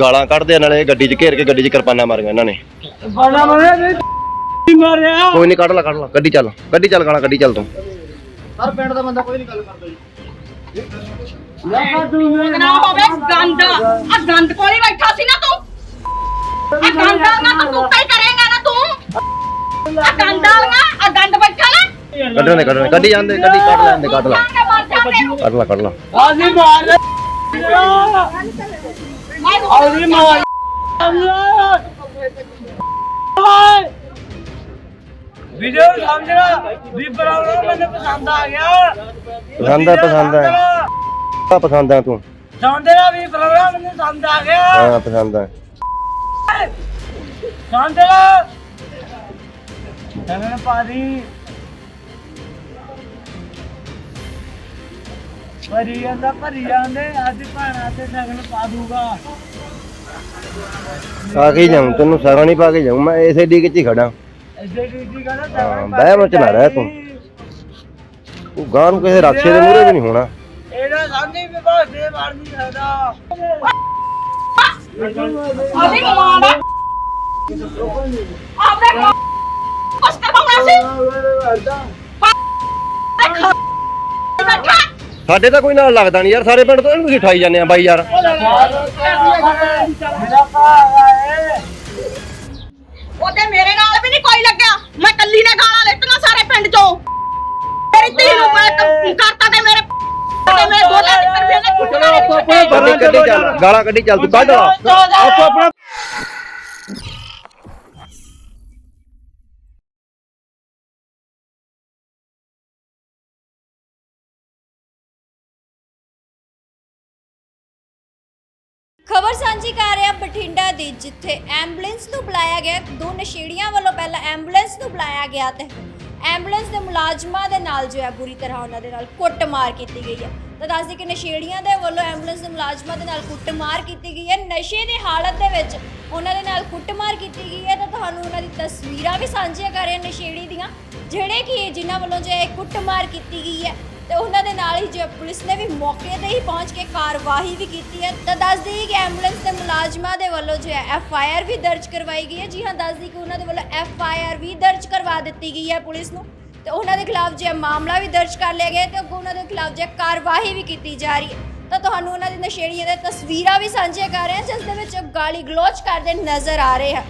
ਗਾਲਾਂ ਕੱਢਦੇ ਆ, ਨਾਲੇ ਗੱਡੀ 'ਚ ਘੇਰ ਕੇ ਗੱਡੀ 'ਚ ਕਿਰਪਾਨਾਂ ਮਾਰੀਆਂ ਇਹਨਾਂ ਨੇ। ਬੜਾ ਮਾਰਿਆ ਨਹੀਂ ਮਾਰਿਆ। ਕੋਈ ਨਹੀਂ ਕੱਢ ਲਾ ਕੱਢ ਲਾ ਗੱਡੀ ਚੱਲ। ਗੱਡੀ ਚੱਲ ਗਾਲਾਂ ਗੱਡੀ ਚੱਲ ਤੂੰ। ਨਾ ਹੋਵੇ ਗੰਦ ਆ ਗੰਦ ਕੋਲ ਹੀ ਬੈਠਾ ਸੀ ਨਾ ਤੂੰ। ਆ ਗੰਦ ਵਾਲੀਆਂ ਤਾਂ ਤੂੰ ਹੀ ਕਰੇਂਗਾ ਨਾ ਤੂੰ। ਆ ਗੰਦ ਵਾਲੀਆਂ ਆ ਗੰਦ ਬੈਠਾ ਨਾ। ਕੱਢਣੇ ਕੱਢਣੇ ਗੱਡੀ ਜਾਂਦੇ ਗੱਡੀ ਕੱਢ ਲੈਂਦੇ ਕੱਢ ਲਾ। ਮਰ ਜਾਂਦੇ ਕੱਢ ਲਾ ਕੱਢ ਲਾ। ਮਾਰ ਮੈਂ ਵੀਡੀਓ ਸਮਝਣਾ ਵੀ ਪ੍ਰੋਗਰਾਮ ਮੈਨੂੰ ਪਸੰਦ ਆ ਗਿਆ। ਪਸੰਦ ਆ ਪਸੰਦ ਆ। ਆ ਪਸੰਦ ਆ ਤੂੰ। ਸਮਝਣਾ ਵੀ ਪ੍ਰੋਗਰਾਮ ਮੈਨੂੰ ਪਸੰਦ ਆ ਗਿਆ। ਹਾਂ ਪਸੰਦ ਆ। ਸਮਝਣਾ ਤੈਨੂੰ ਪਾਦੀ ਭਰੀ ਜਾਂਦਾ ਭਰੀ ਜਾਂਦੇ ਅੱਜ ਭਾਣਾ ਤੇ ਨਗਨ ਪਾ ਦੂਗਾ। ਆ ਕੇ ਜਾਉਂ ਤੈਨੂੰ ਸਾਰਾ ਨਹੀਂ ਪਾ ਕੇ ਜਾਉਂ ਮੈਂ ਇਸੇ ਡੀ ਚ ਹੀ ਖੜਾ। ਐਡੇ ਡੀਜੀ ਕਹਿੰਦਾ ਹਾਂ, ਨਗਨ ਬਹਿ ਵਿੱਚ ਨਾ ਰਹਿ ਤੂੰ। ਤੂੰ ਗਾਂ ਨੂੰ ਕਿਸੇ ਰਾਖੇ ਦੇ ਮੂਹਰੇ ਵੀ ਨਹੀਂ ਹੋਣਾ। ਇਹਦਾ ਸਾਹਮਣੇ ਵੀ ਬਹੁਤ ਦੇ ਮਾਰ ਨਹੀਂ ਸਕਦਾ ਆਦੀ ਮਾੜਾ ਆਪਣੇ ਕੁਛ ਕਰਵਾਉਣਾ ਸੀ। ਬੈਠਾ। ਸਾਡੇ ਤਾਂ ਕੋਈ ਨਾਲ ਲੱਗਦਾ ਨਹੀਂ ਯਾਰ ਸਾਰੇ ਪਿੰਡ ਤੋਂ ਇਹਨੂੰ ਤੁਸੀਂ ਠਾਈ ਜਾਂਦੇ ਆ ਬਾਈ ਯਾਰ। ਮੇਰਾ ਉਹਦੇ ਮੇਰੇ ਨਾਲ ਵੀ ਨਹੀਂ ਕੋਈ ਲੱਗਿਆ। ਮੈਂ ਕੱਲੀ ਨੇ ਗਾਲਾਂ ਲੈਤੀਆਂ ਸਾਰੇ ਪਿੰਡ ਚੋਂ। ਮੇਰੀ ਧੀ ਨੂੰ ਮੈਂ ਕਰਤਾ ਤੇ ਮੇਰੇ ਤੇ ਮੇਰੇ ਦੋਲੇ ਤੇ ਨੇ ਕੁੱਟਣਾ ਗਾਲਾਂ ਕੱਢੀ ਚੱਲ ਤੂੰ ਕੱਢ ਲਾ। ਆਪੋ ਆਪਣਾ ਖਬਰ ਸਾਂਝੀ ਕਰ ਰਿਹਾ ਬਠਿੰਡਾ ਦੀ, ਜਿੱਥੇ ਐਂਬੂਲੈਂਸ ਨੂੰ ਬੁਲਾਇਆ ਗਿਆ। ਦੋ ਨਸ਼ੇੜੀਆਂ ਵੱਲੋਂ ਪਹਿਲਾਂ ਐਂਬੂਲੈਂਸ ਨੂੰ ਬੁਲਾਇਆ ਗਿਆ ਤੇ ਐਂਬੂਲੈਂਸ ਦੇ ਮੁਲਾਜ਼ਮਾਂ ਦੇ ਨਾਲ ਜੋ ਹੈ ਬੁਰੀ ਤਰ੍ਹਾਂ ਉਹਨਾਂ ਦੇ ਨਾਲ ਕੁੱਟਮਾਰ ਕੀਤੀ ਗਈ ਹੈ। ਤਾਂ ਦੱਸਦੀ ਕਿ ਨਸ਼ੇੜੀਆਂ ਦੇ ਵੱਲੋਂ ਐਂਬੂਲੈਂਸ ਦੇ ਮੁਲਾਜ਼ਮਾਂ ਦੇ ਨਾਲ ਕੁੱਟਮਾਰ ਕੀਤੀ ਗਈ ਹੈ। ਨਸ਼ੇ ਦੀ ਹਾਲਤ ਦੇ ਵਿੱਚ ਉਹਨਾਂ ਦੇ ਨਾਲ ਕੁੱਟਮਾਰ ਕੀਤੀ ਗਈ ਹੈ ਤਾਂ ਤੁਹਾਨੂੰ ਉਹਨਾਂ ਦੀ ਤਸਵੀਰਾਂ ਵੀ ਸਾਂਝੀਆਂ ਕਰ ਰਹੇ ਨਸ਼ੇੜੀ ਦੀਆਂ, ਜਿਹੜੇ ਕਿ ਜਿਨ੍ਹਾਂ ਵੱਲੋਂ ਜੋ ਹੈ ਕੁੱਟਮਾਰ ਕੀਤੀ ਗਈ ਹੈ। ਤੇ ਉਹਨਾਂ ਦੇ ਨਾਲ ਹੀ ਜੇ ਪੁਲਿਸ ਨੇ ਵੀ ਮੌਕੇ ਤੇ ਹੀ ਪਹੁੰਚ ਕੇ ਕਾਰਵਾਈ ਵੀ ਕੀਤੀ ਹੈ। ਤਾਂ ਦੱਸਦੀ ਦਈਏ ਕਿ ਐਂਬੂਲੈਂਸ ਦੇ ਮੁਲਾਜ਼ਮਾਂ ਦੇ ਵੱਲੋਂ ਜੋ ਹੈ ਐਫ ਆਈ ਆਰ ਵੀ ਦਰਜ ਕਰਵਾਈ ਗਈ ਹੈ। ਜੀ ਹਾਂ ਦੱਸਦੀ ਕਿ ਉਹਨਾਂ ਦੇ ਵੱਲੋਂ ਐਫ ਆਈ ਆਰ ਵੀ ਦਰਜ ਕਰਵਾ ਦਿੱਤੀ ਗਈ ਹੈ ਪੁਲਿਸ ਨੂੰ। ਤੇ ਉਹਨਾਂ ਦੇ ਖਿਲਾਫ ਜੋ ਮਾਮਲਾ ਵੀ ਦਰਜ ਕਰ ਲਿਆ ਗਿਆ ਹੈ ਤੇ ਅੱਗੋਂ ਉਹਨਾਂ ਦੇ ਖਿਲਾਫ ਜੋ ਕਾਰਵਾਈ ਵੀ ਕੀਤੀ ਜਾ ਰਹੀ ਹੈ। ਤਾਂ ਤੁਹਾਨੂੰ ਉਹਨਾਂ ਦੀ ਨਸ਼ੇੜੀਆਂ ਦੇ ਤਸਵੀਰਾਂ ਵੀ ਸਾਂਝੀਆਂ ਕਰ ਰਹੇ ਹਾਂ, ਜਿਸ ਦੇ ਵਿੱਚ ਗਾਲੀ ਗਲੋਚ ਕਰਦੇ ਨਜ਼ਰ ਆ ਰਹੇ ਹਨ।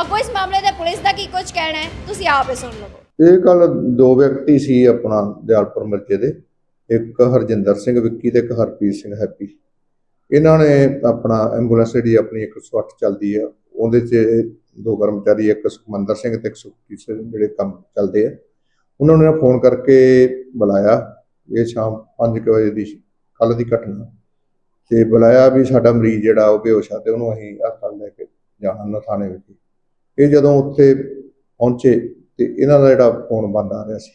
ਅੱਗੋਂ ਇਸ ਮਾਮਲੇ ਤੇ ਪੁਲਿਸ ਦਾ ਕੀ ਕੁਝ ਕਹਿਣਾ ਹੈ, ਤੁਸੀਂ ਆਪੇ ਸੁਣ ਲਵੋ। ਇਹ ਕੱਲ ਦੋ ਵਿਅਕਤੀ ਸੀ ਆਪਣਾ ਦਿਆਲਪੁਰ ਮਿਰਜੇ ਦੇ, ਇੱਕ ਹਰਜਿੰਦਰ ਸਿੰਘ ਵਿੱਕੀ ਤੇ ਇੱਕ ਹਰਪ੍ਰੀਤ ਸਿੰਘ ਹੈਪੀ। ਇਹਨਾਂ ਨੇ ਆਪਣਾ ਐਂਬੂਲੈਂਸ ਜਿਹੜੀ ਆਪਣੀ 108 ਚੱਲਦੀ ਆ, ਉਹਦੇ 'ਚ ਦੋ ਕਰਮਚਾਰੀ, ਇੱਕ ਸੁਖਮੰਦਰ ਸਿੰਘ ਤੇ ਇੱਕ ਸੁਖਪ੍ਰੀਤ ਸਿੰਘ ਜਿਹੜੇ ਕੰਮ ਚੱਲਦੇ ਆ। ਉਹਨਾਂ ਨੇ ਫੋਨ ਕਰਕੇ ਬੁਲਾਇਆ, ਇਹ ਸ਼ਾਮ 5 ਵਜੇ ਦੀ ਕੱਲ ਦੀ ਘਟਨਾ। ਤੇ ਬੁਲਾਇਆ ਵੀ ਸਾਡਾ ਮਰੀਜ਼ ਜਿਹੜਾ ਉਹ ਬੇਹੋਸ਼ ਆ ਤੇ ਉਹਨੂੰ ਅਸੀਂ ਹਸਪਤਾਲ ਲੈ ਕੇ ਜਾਣਾ ਨਾ ਥਾਣੇ ਵਿੱਚ ਇਹ ਜਦੋਂ ਉੱਥੇ ਪਹੁੰਚੇ ਤੇ ਇਹਨਾਂ ਦਾ ਜਿਹੜਾ ਫੋਨ ਬੰਦ ਆ ਰਿਹਾ ਸੀ।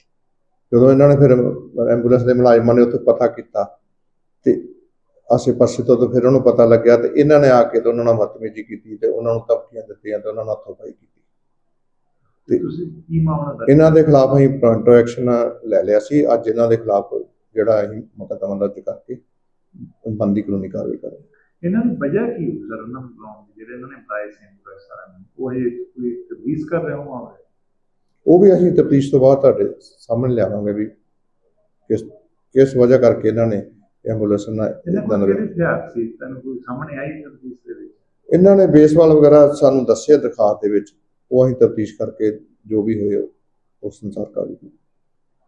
ਜਦੋਂ ਇਹਨਾਂ ਨੇ ਫਿਰ ਐਂਬੂਲੈਂਸ ਦੇ ਮੁਲਾਜ਼ਮਾਂ ਨੇ ਉੱਥੇ ਪਤਾ ਕੀਤਾ ਤੇ ਆਸੇ-ਪਾਸੇ ਤੋਂ ਤਾਂ ਫਿਰ ਉਹਨੂੰ ਪਤਾ ਲੱਗਿਆ ਤੇ ਇਹਨਾਂ ਨੇ ਆ ਕੇ ਤੇ ਉਹਨਾਂ ਨਾਲ ਬਦਤਮੀਜ਼ੀ ਕੀਤੀ ਤੇ ਉਹਨਾਂ ਨੂੰ ਧਮਕੀਆਂ ਦਿੱਤੀਆਂ ਤੇ ਉਹਨਾਂ ਨਾਲ ਹੱਥੋਂ-ਪਾਈ ਕੀਤੀ। ਤੇ ਕੀ ਮਾਮਲਾ ਦਰਜ ਇਹਨਾਂ ਦੇ ਖਿਲਾਫ ਅਸੀਂ ਪ੍ਰੋਂਟੋ ਐਕਸ਼ਨ ਲੈ ਲਿਆ ਸੀ। ਅੱਜ ਇਹਨਾਂ ਦੇ ਖਿਲਾਫ ਜਿਹੜਾ ਅਸੀਂ ਮੁਕੱਦਮਾ ਦਰਜ ਕਰਕੇ ਬੰਦੀ ਕਾਨੂੰਨੀ ਕਾਰਵਾਈ ਕਰਾਂਗੇ ਇਹਨਾਂ ਦੀ ਵਜ੍ਹਾ ਕੀ ਹੋ ਸਰ? ਉਹਨਾਂ ਨੂੰ ਬੁਲਾਉਣ ਦੀ ਜਿਹੜੇ ਇਹਨਾਂ ਨੇ ਬੁਲਾਏ ਸੀ ਨੂੰ ਉਹ ਇਹ ਕੋਈ ਤਬਦੀਸ ਕਰ ਰਹੇ ਹੋ ਮਾਮਲੇ ਉਹ ਵੀ ਅਸੀਂ ਤਫਤੀਸ਼ ਤੋਂ ਬਾਅਦ ਤੁਹਾਡੇ ਸਾਹਮਣੇ ਲਿਆਵਾਂਗੇ ਵੀ ਕਿਸ ਕਿਸ ਵਜ੍ਹਾ ਕਰਕੇ ਇਹਨਾਂ ਨੇ ਐਂਬੂਲੈਂਸ ਨਾਲ ਕੋਲ ਦਾ ਸੀ? ਤੈਨੂੰ ਕੋਈ ਸਾਹਮਣੇ ਆਈ ਤਬਦੀਸ ਦੇ ਵਿੱਚ? ਇਹਨਾਂ ਨੇ ਬੇਸਬਾਲ ਵਗੈਰਾ ਸਾਨੂੰ ਦੱਸਿਆ ਦਿਖਾ ਦੇ ਵਿੱਚ ਉਹ ਅਸੀਂ ਤਫਤੀਸ਼ ਕਰਕੇ ਜੋ ਵੀ ਹੋਏ ਉਸ ਅਨੁਸਾਰ ਕਾਰਵਾਈ